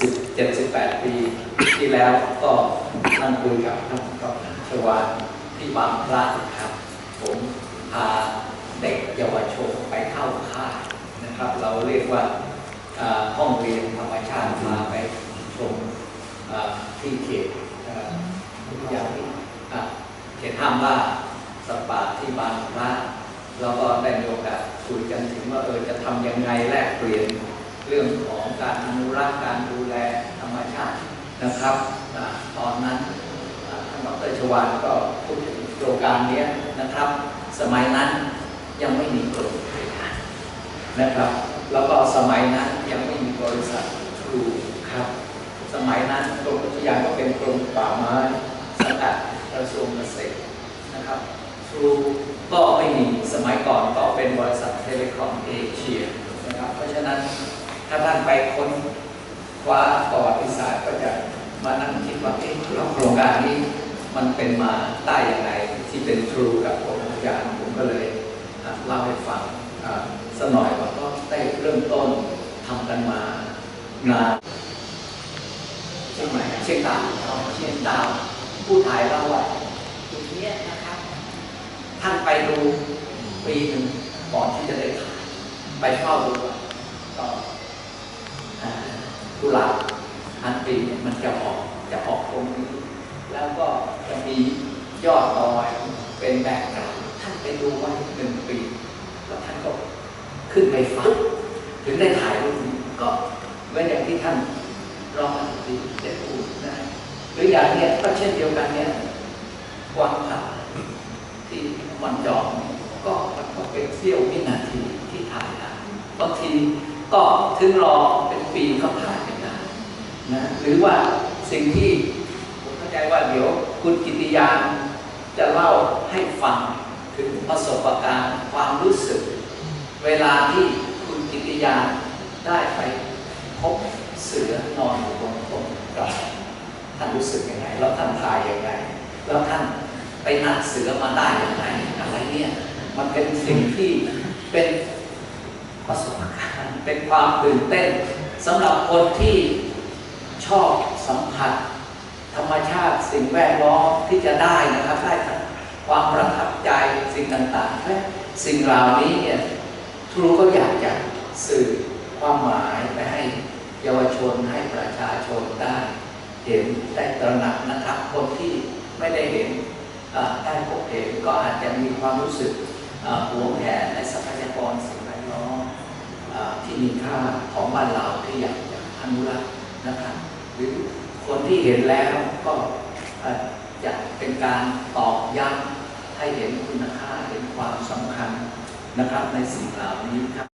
สิบเจ็ดสิบแปดปีที่แล้วก็นั่งคุยกับท่านก็ชวานที่บางพระครับ ผมพาเด็กเยาวชนไปเข้าค่ายนะครับ เราเรียกว่าห้องเรียนธรรมชาติพาไปชมที่เขตอ่าอุทยานที่อเขตห้ามล่าสัตว์ป่าที่บางพระแล้วก็ได้มีโอกาสคุยกันถึงว่าเออจะทำยังไงแลกเปลี่ยน เรื่องของการอนุรักษ์การดูแลธรรมชาตินะครับตอนนั้นอ่าท่านดรชวานก็พูดถึงโครงการเนี้ยนะครับ สมัยนั้นยังไม่มีกรมอุทยานนะครับ แล้วก็สมัยนั้นยังไม่มีบริษัททรูครับ สมัยนั้นกรมอุทยานก็เป็นกรมป่าไม้สังกัดกระทรวงเกษตรนะครับทรูก็ไม่มีสมัยก่อนก็เป็นบริษัทเทเลคอมเอเชียนะครับ เพราะฉะนั้น ถ้าท่านไปค้นคว้าประวัติศาสตร์ก็จะมานั่งคิดว่าเอ๊ะแล้วโครงการนี้มันเป็นมาได้อยังไงที่เป็นทรูกับกรมอุทยานผมก็เลยเล่าให้ฟังสน่อยว่าก็ได้เริ่มต้นทำกันมานานเชียงใหม่เชียงดาวเชียงดาวผู้ถ่ายเล่าว่าจุดนี้นะครับ ท่านไปดูปีหนึ่งก่อนที่จะได้ถ่ายไปเฝ้าดูว่า ตุลาอันปีเนี่ยมันจะออกจะออกตรงนี้ แล้วก็จะมียอดดอยเป็นแบกกราวด์ท่านไปดูไว้หนึ่งปี แล้วท่านก็ขึ้นไปฟังถึงได้ถ่ายรูปก็เหมือนอย่างที่ท่านรองอธิบดีได้พูดนะหรืออย่างเนี้ยก็เช่นเดียวกันเนี่ยกวางผาที่มันจองก็มันก็เป็นเสี้ยววินาทีที่ถ่ายได้บางทีก็ถึงรอเป็นปีก็ถ่าย นะหรือว่าสิ่งที่ผมเข้าใจว่าเดี๋ยวคุณกิติยานจะเล่าให้ฟังถึงประสบการณ์ความรู้สึก เวลาที่คุณกิติยานได้ไปพบเสือนอนอยู่บนต้นกระท่านรู้สึกยังไงแล้วท่านถ่ายยังไงแล้วท่านไปนัดเสือมาได้อย่างไรอะไรเนี่ยมันเป็นสิ่งที่เป็นประสบการณ์เป็นความตื่นเต้นสำหรับคนที่ ชอบสัมผัส ธรรมชาติสิ่งแวดล้อมที่จะได้นะครับได้ความประทับใจสิ่งต่างๆสิ่งเหล่านี้เนี่ยทรูก็อยากจะสื่อความหมายไปให้เยาวชนให้ประชาชนได้ เห็นได้ตระหนักนะครับ คนที่ไม่ได้เห็นได้พบเห็นก็อาจจะมีความรู้สึกหวงแหนในทรัพยากรสิ่งแวดล้อมที่มีค่าของบ้านเราที่อยากจะอนุรักษ์นะครับ หรือคนที่เห็นแล้วก็อ่อจะเป็นการตอกย้ำให้เห็นคุณค่าเห็นความสำคัญนะครับในสิ่งเหล่านี้ครับ